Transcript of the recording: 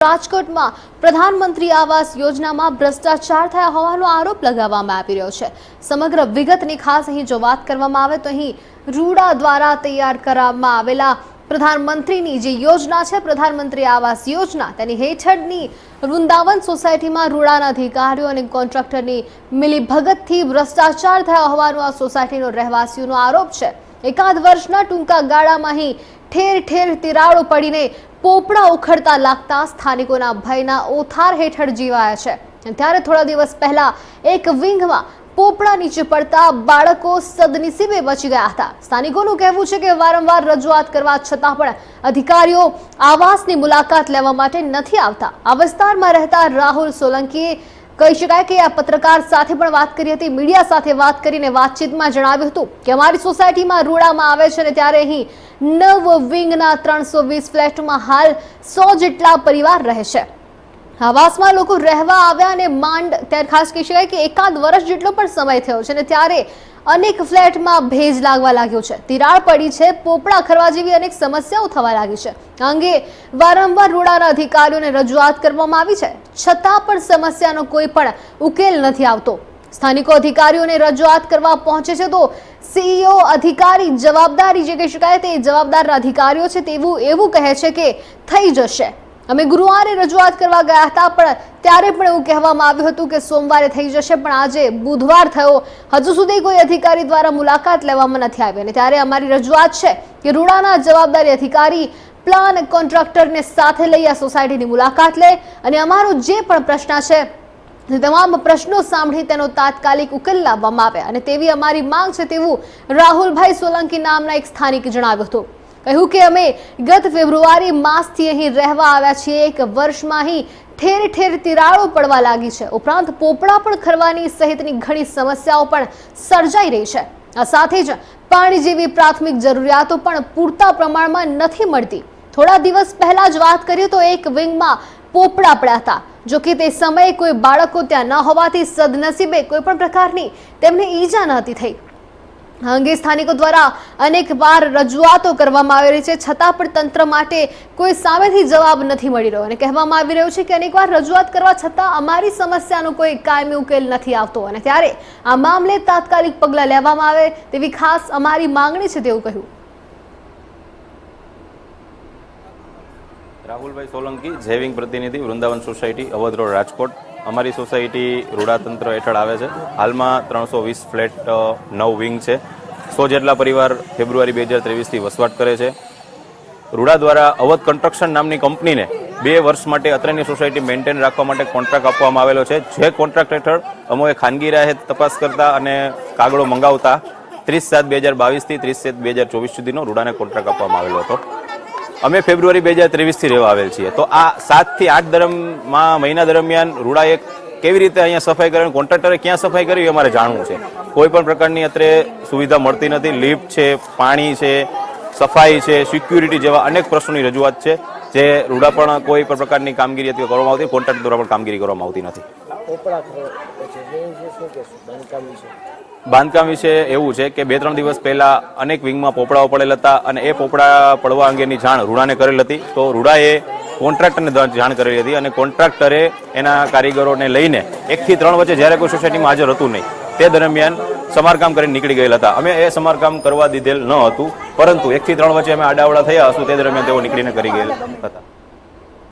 રાજકોટમાં પ્રધાનમંત્રી આવાસ યોજનામાં ભ્રષ્ટાચાર થયા હોવાનો આરોપ લગાવવામાં આવી રહ્યો છે. સમગ્ર વિગતની ખાસ અહીં જો વાત કરવામાં આવે તો અહીં રૂડા દ્વારા તૈયાર કરવામાં આવેલા પ્રધાનમંત્રીની જે યોજના છે, પ્રધાનમંત્રી આવાસ યોજના, તેની હેઠળની વૃંદાવન સોસાયટીમાં રૂડાના અધિકારીઓ અને કોન્ટ્રાક્ટરની મિલીભગતથી ભ્રષ્ટાચાર થયા હોવાનો આ સોસાયટીનો રહેવાસીઓનો આરોપ છે. એકાદ વર્ષના ટૂંકા ગાળામાં અહીં ઠેર ઠેર તિરાડો પડીને પોપડા ઉખડતા લાગતા સ્થાનિકોના ભયના ઓથાર હેઠળ જીવાયા છે. ત્યારે થોડા દિવસ પહેલા એક વિંગમાં પોપડા નીચે પડતા બાળકો સદનસીબે બચી ગયા હતા. સ્થાનિકોનું કહેવું છે કે વારંવાર રજૂઆત કરવા છતાં પણ અધિકારીઓ આવાસની મુલાકાત લેવા માટે નથી આવતા. આ વિસ્તારમાં રહેતા રાહુલ સોલંકીએ કહી શકાય કે આ પત્રકાર સાથે પણ વાત કરી હતી. મીડિયા સાથે વાત કરીને વાતચીતમાં જણાવ્યું હતું કે અમારી સોસાયટીમાં રૂડામાં આવે છે અને ત્યારે અહીં નવ વિંગના ત્રણસો વીસ ફ્લેટમાં હાલ સો જેટલા પરિવાર રહે છે. આવાસમાં લોકો રહેવા આવ્યા અને માંડ ત્યારે ખાસ કહી શકાય કે એકાદ વર્ષ જેટલો પણ સમય થયો છે અને ત્યારે અનેક ફ્લેટમાં ભેજ લાગવા લાગ્યો છે. તિરાડ પડી છે, પોપડા ખરવા જેવી અનેક સમસ્યાઓ થવા લાગી છે. અંગે વારંવાર રૂડાના અધિકારીઓને રજૂઆત કરવામાં આવી છે. છતાં પણ સમસ્યાનો કોઈ પણ ઉકેલ નથી આવતો. સ્થાનિકો અધિકારીઓને રજૂઆત કરવા પહોંચે છે તો સીઈઓ અધિકારી જવાબદારી જે કહી શકાય તે જવાબદાર અધિકારીઓ છે તેવું એવું કહે છે કે થઈ જશે. અમે ગુરુવારે રજૂઆત કરવા ગયા હતા પણ ત્યારે પણ એવું કહેવામાં આવ્યું હતું કે સોમવારે થઈ જશે પણ આજે બુધવાર થયો. હજુ સુધી કોઈ અધિકારી દ્વારા મુલાકાત લેવામાં નથી આવી અને ત્યારે અમારી રજૂઆત છે કે રૂડાના જવાબદારી અધિકારી પ્લાન કોન્ટ્રાક્ટરને સાથે લઈ આ સોસાયટીની મુલાકાત લે અને અમારો જે પણ પ્રશ્ન છે તમામ પ્રશ્નો સાંભળી તેનો તાત્કાલિક ઉકેલ લાવવામાં આવે અને તેવી અમારી માંગ છે તેવું રાહુલભાઈ સોલંકી નામના એક સ્થાનિક જણાવ્યું હતું. કહ્યું કે અમે ગત ફેબ્રુઆરી માસથી અહીં રહેવા આવ્યા છીએ, એક વર્ષમાં અહીં ઠેર ઠેર તિરાડો પડવા લાગી છે. ઉપરાંત પોપડા પણ ખરવાની સહિતની ઘણી સમસ્યાઓ પણ સર્જાઈ રહી છે. આ સાથે જ પાણી જેવી પ્રાથમિક જરૂરિયાતો પણ પૂરતા પ્રમાણમાં નથી મળતી. થોડા દિવસ પહેલા જ વાત કરીએ તો એક વિંગમાં પોપડા પડ્યા હતા. જો કે તે સમયે કોઈ બાળકો ત્યાં ન હોવાથી સદનસીબે કોઈ પણ પ્રકારની તેમને ઈજા નહોતી થઈ. આ અંગે સ્થાનિકો દ્વારા અનેક વાર રજૂઆતો કરવામાં આવી રહી છે. છતાં પણ તંત્ર માટે કોઈ સામેથી જવાબ નથી મળી રહ્યો અને કહેવામાં આવી રહ્યું છે કે અનેકવાર રજૂઆત કરવા છતાં અમારી સમસ્યાનો કોઈ કાયમી ઉકેલ નથી આવતો અને ત્યારે આ મામલે તાત્કાલિક પગલાં લેવામાં આવે તેવી ખાસ અમારી માંગણી છે તેવું કહ્યું. રાહુલભાઈ સોલંકી, જેવિંગ પ્રતિનિધિ, વૃંદાવન સોસાયટી અવધ રોડ રાજકોટ. અમારી સોસાયટી રૂડાતંત્ર હેઠળ આવે છે. હાલમાં ત્રણસો વીસ ફ્લેટ નવ વિંગ છે. સો જેટલા પરિવાર ફેબ્રુઆરી બે હજાર ત્રેવીસથી વસવાટ કરે છે. રૂડા દ્વારા અવધ કન્સ્ટ્રક્શન નામની કંપનીને બે વર્ષ માટે અત્રેની સોસાયટી મેન્ટેન રાખવા માટે કોન્ટ્રાક્ટ આપવામાં આવેલો છે. જે કોન્ટ્રાક્ટ હેઠળ અમોએ ખાનગી રાહે તપાસ કરતા અને કાગળો મંગાવતા ત્રીસ સાત બે હજાર બાવીસથી ત્રીસ સાત બે હજાર ચોવીસ સુધીનો રૂડાને કોન્ટ્રાક્ટ આપવામાં આવેલો હતો. અમે ફેબ્રુઆરી બે હજાર ત્રેવીસથી રહેવા આવેલ છીએ. તો આ સાતથી આઠ દરમિયાન મહિના દરમિયાન રૂડાએ કેવી રીતે અહીંયા સફાઈ કરવાની, કોન્ટ્રાક્ટરે ક્યાં સફાઈ કરવી એ અમારે જાણવું છે. કોઈ પણ પ્રકારની અત્રે સુવિધા મળતી નથી. લિફ્ટ છે, પાણી છે, સફાઈ છે, સિક્યુરિટી જેવા અનેક પ્રશ્નોની રજૂઆત છે, જે રૂડા પણ કોઈ પણ પ્રકારની કામગીરી કરવામાં આવતી કોન્ટ્રાક્ટ દ્વારા પણ કામગીરી કરવામાં આવતી નથી. બાંધકામ વિશે એવું છે કે બે ત્રણ દિવસ પહેલા અનેક વિંગમાં પોપડાઓ પડેલ હતા અને એ પોપડા પડવા અંગેની જાણ રૂડાને કરેલ હતી. તો રૂડાએ કોન્ટ્રાક્ટરને જાણ કરેલી હતી અને કોન્ટ્રાક્ટરે એના કારીગરોને લઈને એકથી ત્રણ વચ્ચે જ્યારે કોઈ સોસાયટીમાં હાજર હતું નહીં, તે દરમિયાન સમારકામ કરીને નીકળી ગયેલા હતા. અમે એ સમારકામ કરવા દીધેલ ન હતું, પરંતુ એકથી ત્રણ વચ્ચે અમે આડાવડા થયા હશું, તે દરમિયાન તેઓ નીકળીને કરી ગયેલા હતા.